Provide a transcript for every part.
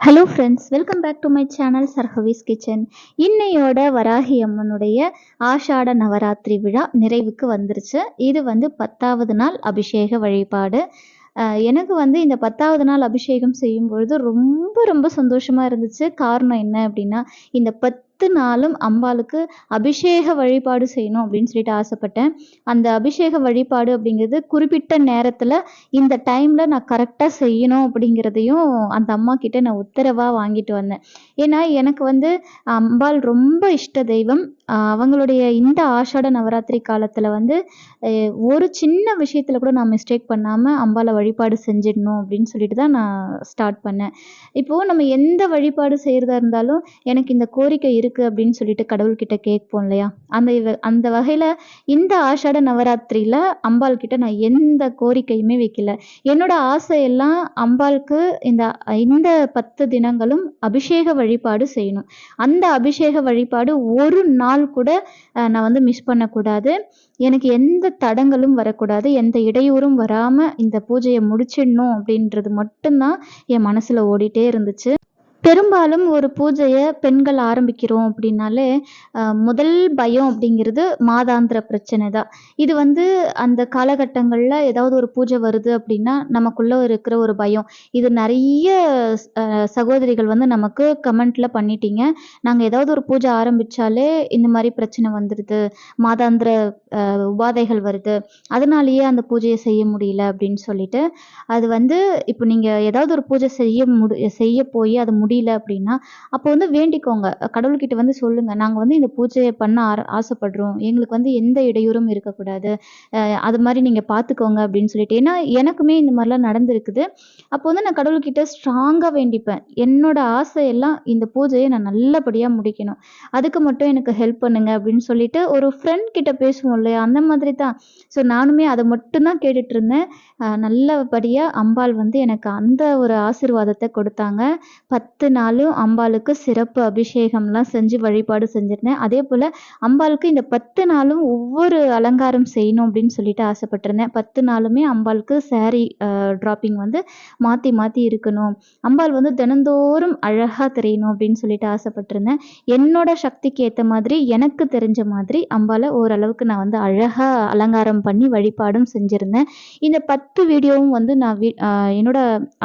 Hello friends welcome back to my channel சர்ஹவிஸ் kitchen இன்னையோட வராகி அம்மனுடைய ஆஷாட நவராத்திரி விழா நிறைவுக்கு வந்துருச்சு. இது வந்து பத்தாவது நாள் அபிஷேக வழிபாடு. எனக்கு வந்து இந்த பத்தாவது நாள் அபிஷேகம் செய்யும் பொழுது ரொம்ப ரொம்ப சந்தோஷமாக இருந்துச்சு. காரணம் என்ன அப்படின்னா இந்த பத்து நாளும் அம்பாளுக்கு அபிஷேக வழிபாடு செய்யணும் அப்படின்னு சொல்லிட்டு ஆசைப்பட்டேன். அந்த அபிஷேக வழிபாடு அப்படிங்கிறது குறிப்பிட்ட நேரத்தில் இந்த டைமில் நான் கரெக்டாக செய்யணும் அப்படிங்கிறதையும் அந்த அம்மா கிட்ட நான் உத்தரவாக வாங்கிட்டு வந்தேன். ஏன்னா எனக்கு வந்து அம்பாள் ரொம்ப இஷ்ட தெய்வம். அவங்களுடைய இந்த ஆஷாட நவராத்திரி காலத்தில் வந்து ஒரு சின்ன விஷயத்தில் கூட நான் மிஸ்டேக் பண்ணாமல் அம்பாளை வழிபாடு செஞ்சிடணும் அப்படின்னு சொல்லிட்டு தான் நான் ஸ்டார்ட் பண்ணேன். இப்போது நம்ம எந்த வழிபாடு செய்கிறதா இருந்தாலும் எனக்கு இந்த கோரிக்கை இருக்குது அப்படின்னு சொல்லிட்டு கடவுள்கிட்ட கேட்போம் இல்லையா? அந்த அந்த வகையில் இந்த ஆஷாட நவராத்திரியில் அம்பாள் கிட்ட நான் எந்த கோரிக்கையுமே வைக்கல. என்னோட ஆசையெல்லாம் அம்பாளுக்கு இந்த இந்த பத்து தினங்களும் அபிஷேக வழிபாடு செய்யணும். அந்த அபிஷேக வழிபாடு ஒரு நாள் கூட நான் வந்து மிஸ் பண்ணக்கூடாது. எனக்கு எந்த தடங்களும் வரக்கூடாது. எந்த இடையூறும் வராமல் இந்த பூஜையை முடிச்சிடணும் அப்படின்றது மட்டும்தான் என் மனசில் ஓடிட்டே இருந்துச்சு. பெரும்பாலும் ஒரு பூஜையை பெண்கள் ஆரம்பிக்கிறோம் அப்படின்னாலே முதல் பயம் அப்படிங்கிறது மாதாந்திர பிரச்சனை தான். இது வந்து அந்த காலகட்டங்களில் ஏதாவது ஒரு பூஜை வருது அப்படின்னா நமக்குள்ள இருக்கிற ஒரு பயம். இது நிறைய சகோதரிகள் வந்து நமக்கு கமெண்ட்ல பண்ணிட்டீங்க. நாங்கள் ஏதாவது ஒரு பூஜை ஆரம்பிச்சாலே இந்த மாதிரி பிரச்சனை வந்துடுது மாதாந்திர உபாதைகள் வருது. அதனாலேயே அந்த பூஜையை செய்ய முடியல அப்படின்னு சொல்லிட்டு அது வந்து இப்போ நீங்கள் ஏதாவது ஒரு பூஜை செய்ய முடி செய்ய போய் அது முடியல அப்படின்னா அப்போ வந்து வேண்டிக்கோங்க. கடவுள்கிட்ட வந்து சொல்லுங்க. நாங்கள் வந்து இந்த பூஜையை பண்ண ஆர ஆசைப்படுறோம். எங்களுக்கு வந்து எந்த இடையூறும் இருக்கக்கூடாது. அது மாதிரி நீங்கள் பார்த்துக்கோங்க அப்படின்னு சொல்லிட்டு. ஏன்னா எனக்குமே இந்த மாதிரிலாம் நடந்திருக்குது. அப்போ வந்து நான் கடவுள்கிட்ட ஸ்ட்ராங்காக வேண்டிப்பேன். என்னோட ஆசையெல்லாம் இந்த பூஜையை நான் நல்லபடியாக முடிக்கணும். அதுக்கு மட்டும் எனக்கு ஹெல்ப் பண்ணுங்க அப்படின்னு சொல்லிட்டு ஒரு ஃப்ரெண்ட் கிட்ட பேசுவோம் இல்லையா? அந்த மாதிரி தான். ஸோ நானுமே அதை மட்டும்தான் கேட்டுட்டு இருந்தேன். நல்லபடியாக அம்பாள் வந்து எனக்கு அந்த ஒரு ஆசீர்வாதத்தை கொடுத்தாங்க. பத்து நாளும் அம்பாளுக்கு சிறப்பு அபிஷேகம்லாம் செஞ்சு வழிபாடு செஞ்சுருந்தேன். அதே போல் அம்பாளுக்கு இந்த பத்து நாளும் ஒவ்வொரு அலங்காரம் செய்யணும் அப்படின்னு சொல்லிட்டு ஆசைப்பட்டிருந்தேன். பத்து நாளுமே அம்பாளுக்கு saree ட்ராப்பிங் வந்து மாற்றி மாற்றி இருக்கணும். அம்பாள் வந்து தினந்தோறும் அழகாக தெரியணும் அப்படின்னு சொல்லிட்டு ஆசைப்பட்டிருந்தேன். என்னோட சக்திக்கு ஏற்ற மாதிரி எனக்கு தெரிஞ்ச மாதிரி அம்பாளை ஓரளவுக்கு நான் வந்து அழகாக அலங்காரம் பண்ணி வழிபாடும் செஞ்சுருந்தேன். இந்த பத்து வீடியோவும் வந்து நான் வீ என்னோட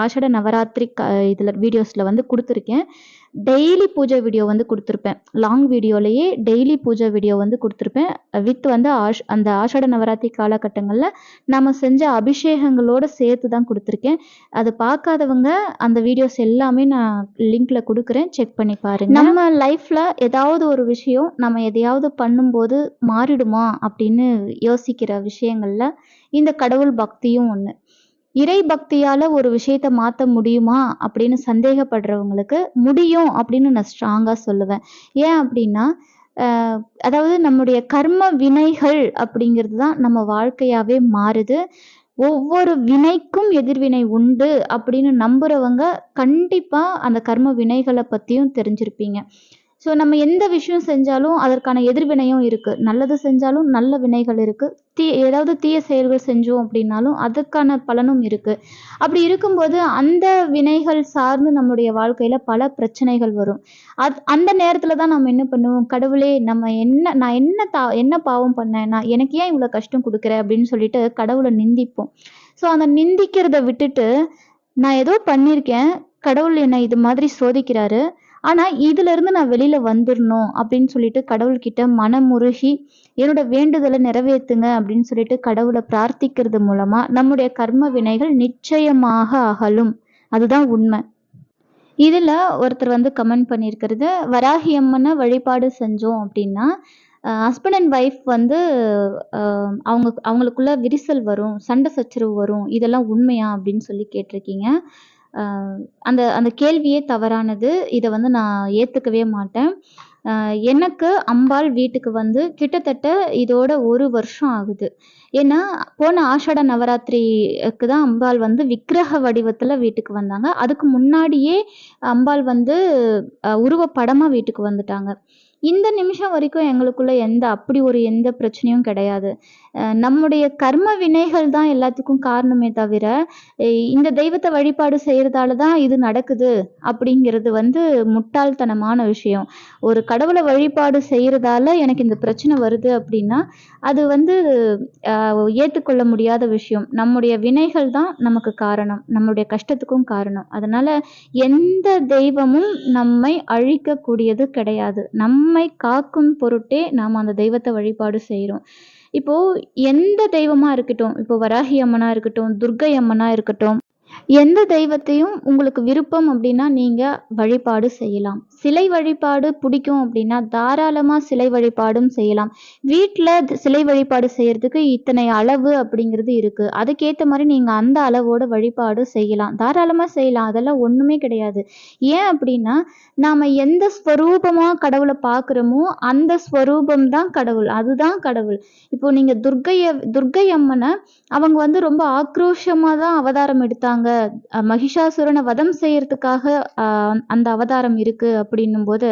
ஆஷட நவராத்திரி க இதில் வீடியோஸில் வந்து கொடுத்துருக்கேன். டெய்லி பூஜை வீடியோ வந்து கொடுத்துருப்பேன். லாங் வீடியோலேயே டெய்லி பூஜை வீடியோ வந்து கொடுத்துருப்பேன். வித் வந்து ஆஷ் அந்த ஆஷாட நவராத்திரி காலகட்டங்களில் நம்ம செஞ்ச அபிஷேகங்களோட சேர்த்து தான் கொடுத்துருக்கேன். அது பார்க்காதவங்க அந்த வீடியோஸ் எல்லாமே நான் லிங்க்ல கொடுக்குறேன். செக் பண்ணி பாருங்க. நம்ம லைஃப்ல ஏதாவது ஒரு விஷயம் நம்ம எதையாவது பண்ணும்போது மாறிடுமா அப்படின்னு யோசிக்கிற விஷயங்கள்ல இந்த கடவுள் பக்தியும் ஒன்று இறை பக்தியால ஒரு விஷயத்த மாற்ற முடியுமா அப்படின்னு சந்தேகப்படுறவங்களுக்கு முடியும் அப்படின்னு நான் ஸ்ட்ராங்காக சொல்லுவேன். ஏன் அப்படின்னா அதாவது நம்முடைய கர்ம வினைகள் அப்படிங்கிறது தான் நம்ம வாழ்க்கையாவே மாறுது. ஒவ்வொரு வினைக்கும் எதிர்வினை உண்டு அப்படின்னு நம்புறவங்க கண்டிப்பா அந்த கர்ம வினைகளை பத்தியும் தெரிஞ்சிருப்பீங்க. ஸோ நம்ம எந்த விஷயம் செஞ்சாலும் அதற்கான எதிர்வினையும் இருக்குது நல்லது செஞ்சாலும் நல்ல வினைகள் இருக்குது தீ ஏதாவது தீய செயல்கள் செஞ்சோம் அப்படின்னாலும் அதுக்கான பலனும் இருக்குது அப்படி இருக்கும்போது அந்த வினைகள் சார்ந்து நம்முடைய வாழ்க்கையில் பல பிரச்சனைகள் வரும். அது அந்த நேரத்தில் தான் நம்ம என்ன பண்ணுவோம்? கடவுளே நம்ம என்ன நான் என்ன தா என்ன பாவம் பண்ணேன்? நான் எனக்கு ஏன் இவ்வளோ கஷ்டம் கொடுக்குற? அப்படின்னு சொல்லிட்டு கடவுளை நிந்திப்போம். ஸோ அந்த நிந்திக்கிறத விட்டுட்டு நான் ஏதோ பண்ணியிருக்கேன். கடவுள் என்னை இது மாதிரி சோதிக்கிறாரு. ஆனால் இதிலிருந்து நான் வெளியில் வந்துடணும் அப்படின்னு சொல்லிட்டு கடவுள்கிட்ட மனமுருகி என்னோட வேண்டுதலை நிறைவேற்றுங்க அப்படின்னு சொல்லிட்டு கடவுளை பிரார்த்திக்கிறது மூலமாக நம்முடைய கர்ம வினைகள் நிச்சயமாக அகலும். அதுதான் உண்மை. இதில் ஒருத்தர் வந்து கமெண்ட் பண்ணியிருக்கிறது வராகி அம்மனை வழிபாடு செஞ்சோம் அப்படின்னா ஹஸ்பண்ட் அண்ட் ஒய்ஃப் வந்து அவங்க அவங்களுக்குள்ள விரிசல் வரும் சண்டை சச்சரவு வரும் இதெல்லாம் உண்மையா? அப்படின்னு சொல்லி கேட்டிருக்கீங்க. அந்த அந்த கேள்வியே தவறானது. இதை வந்து நான் ஏற்றுக்கவே மாட்டேன். எனக்கு அம்பாள் வீட்டுக்கு வந்து கிட்டத்தட்ட இதோட ஒரு வருஷம் ஆகுது. ஏன்னா போன ஆஷாட நவராத்திரிக்கு தான் அம்பாள் வந்து விக்கிரக வடிவத்தில் வீட்டுக்கு வந்தாங்க. அதுக்கு முன்னாடியே அம்பாள் வந்து உருவப்படமாக வீட்டுக்கு வந்துட்டாங்க. இந்த நிமிஷம் வரைக்கும் எங்களுக்குள்ள எந்த அப்படி ஒரு எந்த பிரச்சனையும் கிடையாது. நம்முடைய கர்ம வினைகள் தான் எல்லாத்துக்கும் காரணமே தவிர இந்த தெய்வத்தை வழிபாடு செய்யறதால தான் இது நடக்குது அப்படிங்கிறது வந்து முட்டாள்தனமான விஷயம். ஒரு கடவுளை வழிபாடு செய்யறதால எனக்கு இந்த பிரச்சனை வருது அப்படின்னா அது வந்து ஏற்றுக்கொள்ள முடியாத விஷயம். நம்முடைய வினைகள் தான் நமக்கு காரணம். நம்மளுடைய கஷ்டத்துக்கும் காரணம். அதனால எந்த தெய்வமும் நம்மை அழிக்கக்கூடியது கிடையாது. நம்ம காக்கும் பொருட்டே நாம் அந்த தெய்வத்தை வழிபாடு செய்கிறோம் இப்போ எந்த தெய்வமா இருக்கட்டும் இப்போ வராகி அம்மனா இருக்கட்டும் துர்க்கை அம்மனாக இருக்கட்டும் எந்த தெய்வத்தையும் உங்களுக்கு விருப்பம் அப்படின்னா நீங்க வழிபாடு செய்யலாம். சிலை வழிபாடு பிடிக்கும் அப்படின்னா தாராளமா சிலை வழிபாடும் செய்யலாம். வீட்டில் சிலை வழிபாடு செய்யறதுக்கு இத்தனை அளவு அப்படிங்கிறது இருக்கு. அதுக்கேற்ற மாதிரி நீங்க அந்த அளவோட வழிபாடு செய்யலாம். தாராளமா செய்யலாம். அதெல்லாம் ஒண்ணுமே கிடையாது. ஏன் அப்படின்னா நாம எந்த ஸ்வரூபமா கடவுளை பார்க்குறோமோ அந்த ஸ்வரூபம் தான் கடவுள். அதுதான் கடவுள். இப்போ நீங்க துர்க்கைய துர்க்கை அம்மனை அவங்க வந்து ரொம்ப ஆக்ரோஷமா தான் அவதாரம் எடுத்தாங்க. அஹ் மகிஷாசுரனை வதம் செய்யறதுக்காக அந்த அவதாரம் இருக்கு அப்படின்னும் போது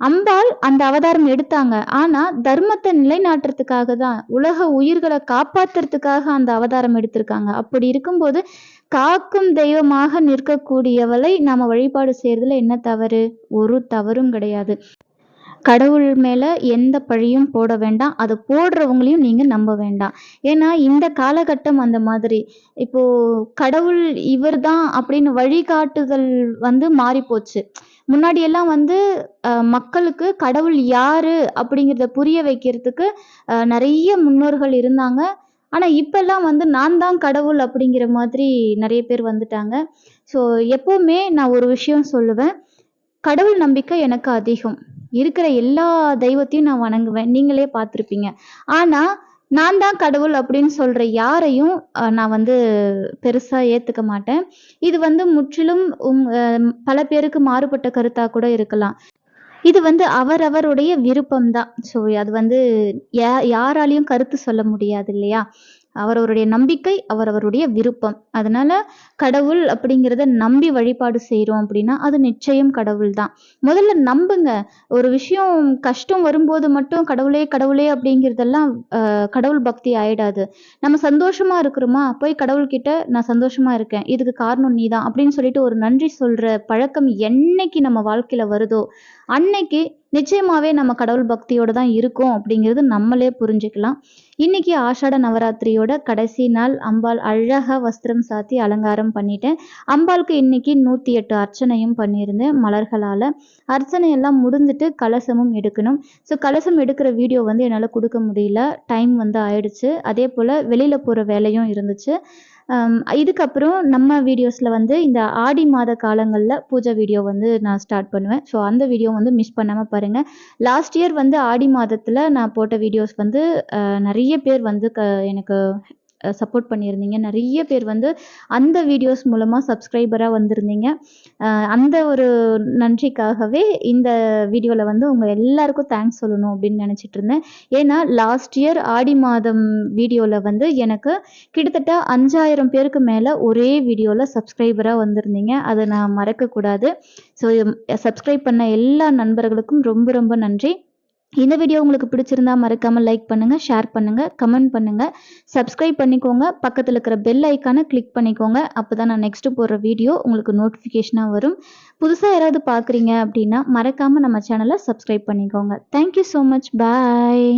அம்பாள் அந்த அவதாரம் எடுத்தாங்க. ஆனா தர்மத்தை நிலைநாட்டுறதுக்காக தான் உலக உயிர்களை காப்பாத்துறதுக்காக அந்த அவதாரம் எடுத்திருக்காங்க. அப்படி இருக்கும்போது காக்கும் தெய்வமாக நிற்கக்கூடியவளை நாம வழிபாடு செய்யறதுல என்ன தவறு? ஒரு தவறும் கிடையாது. கடவுள் மேலே எந்த பழியும் போட வேண்டாம். அதை போடுறவங்களையும் நீங்கள் நம்ப வேண்டாம். ஏன்னா இந்த காலகட்டம் அந்த மாதிரி. இப்போது கடவுள் இவர்தான் அப்படின்னு வழிகாட்டுதல் வந்து மாறிப்போச்சு. முன்னாடியெல்லாம் முன்னாடி எல்லாம் வந்து மக்களுக்கு கடவுள் யாரு அப்படிங்கிறத புரிய வைக்கிறதுக்கு நிறைய முன்னோர்கள் இருந்தாங்க. ஆனால் இப்பெல்லாம் வந்து நான் தான் கடவுள் அப்படிங்கிற மாதிரி நிறைய பேர் வந்துட்டாங்க. ஸோ எப்போவுமே நான் ஒரு விஷயம் சொல்லுவேன். கடவுள் நம்பிக்கை எனக்கு அதிகம். இருக்கிற எல்லா தெய்வத்தையும் நான் வணங்குவேன். நீங்களே பார்த்துருப்பீங்க. ஆனா நான் தான் கடவுள் அப்படின்னு சொல்ற யாரையும் அஹ், நான் வந்து பெருசா ஏத்துக்க மாட்டேன். இது வந்து முற்றிலும் உங் அஹ், பல பேருக்கு மாறுபட்ட கருத்தா கூட இருக்கலாம். இது வந்து அவரவருடைய விருப்பம் தான். ஸோ அது வந்து யா யாராலையும் கருத்து சொல்ல முடியாது இல்லையா? அவரவருடைய நம்பிக்கை அவரவருடைய விருப்பம். அதனால கடவுள் அப்படிங்கிறத நம்பி வழிபாடு செய்கிறோம் அப்படின்னா அது நிச்சயம் கடவுள் தான் முதல்ல நம்புங்க. ஒரு விஷயம் கஷ்டம் வரும்போது மட்டும் கடவுளே கடவுளே அப்படிங்கிறதெல்லாம் கடவுள் பக்தி ஆயிடாது. நம்ம சந்தோஷமா இருக்கிறோமா? போய் கடவுள்கிட்ட நான் சந்தோஷமா இருக்கேன். இதுக்கு காரணம் நீ தான் அப்படின்னு சொல்லிட்டு ஒரு நன்றி சொல்ற பழக்கம் என்னைக்கு நம்ம வாழ்க்கையில வருதோ அன்னைக்கு நிச்சயமாவே நம்ம கடவுள் பக்தியோட தான் இருக்கோம் அப்படிங்கிறது நம்மளே புரிஞ்சுக்கலாம். இன்னைக்கு ஆஷாட நவராத்திரியோட கடைசி நாள் அம்பாள் அழகாக வஸ்திரம் சாத்தி அலங்காரம் பண்ணிட்டேன். அம்பாளுக்கு இன்னைக்கு நூத்தி எட்டு அர்ச்சனையும் பண்ணியிருந்தேன் மலர்களால. அர்ச்சனை எல்லாம் முடிஞ்சிட்டு கலசமும் எடுக்கணும். ஸோ கலசம் எடுக்கிற வீடியோ வந்து என்னால் கொடுக்க முடியல. டைம் வந்து ஆயிடுச்சு. அதே போல் வெளியில் போகிற வேலையும் இருந்துச்சு. இதுக்கப்புறம் நம்ம வீடியோஸில் வந்து இந்த ஆடி மாத காலங்களில் பூஜை வீடியோ வந்து நான் ஸ்டார்ட் பண்ணுவேன். ஸோ அந்த வீடியோ வந்து மிஸ் பண்ணாமல் பாருங்கள் லாஸ்ட் இயர் வந்து ஆடி மாதத்தில் நான் போட்ட வீடியோஸ் வந்து நிறைய பேர் வந்து க எனக்கு சப்போர்ட் பண்ணியிருந்தீங்க. நிறைய பேர் வந்து அந்த வீடியோஸ் மூலமாக சப்ஸ்கிரைபராக வந்திருந்தீங்க. அந்த ஒரு நன்றிக்காகவே இந்த வீடியோவில் வந்து உங்கள் எல்லாருக்கும் தேங்க்ஸ் சொல்லணும் அப்படின்னு நினச்சிட்டு இருந்தேன். ஏன்னா லாஸ்ட் இயர் ஆடி மாதம் வீடியோவில் வந்து எனக்கு கிட்டத்தட்ட அஞ்சாயிரம் பேருக்கு மேலே ஒரே வீடியோவில் சப்ஸ்கிரைபராக வந்திருந்தீங்க. அதை நான் மறக்கக்கூடாது. ஸோ சப்ஸ்கிரைப் பண்ண எல்லா நண்பர்களுக்கும் ரொம்ப ரொம்ப நன்றி. இந்த வீடியோ உங்களுக்கு பிடிச்சிருந்தா மறக்காமல் லைக் பண்ணுங்க ஷேர் பண்ணுங்க கமெண்ட் பண்ணுங்க. சப்ஸ்கிரைப் பண்ணிக்கோங்க பக்கத்தில் இருக்கிற பெல் ஐக்கானை கிளிக் பண்ணிக்கோங்க. அப்பதான் நான் நெக்ஸ்ட் போடுற வீடியோ உங்களுக்கு நோட்டிஃபிகேஷனாக வரும். புதுசாக யாராவது பார்க்குறீங்க அப்படின்னா மறக்காமல் நம்ம சேனலை சப்ஸ்கிரைப் பண்ணிக்கோங்க. Thank you so much bye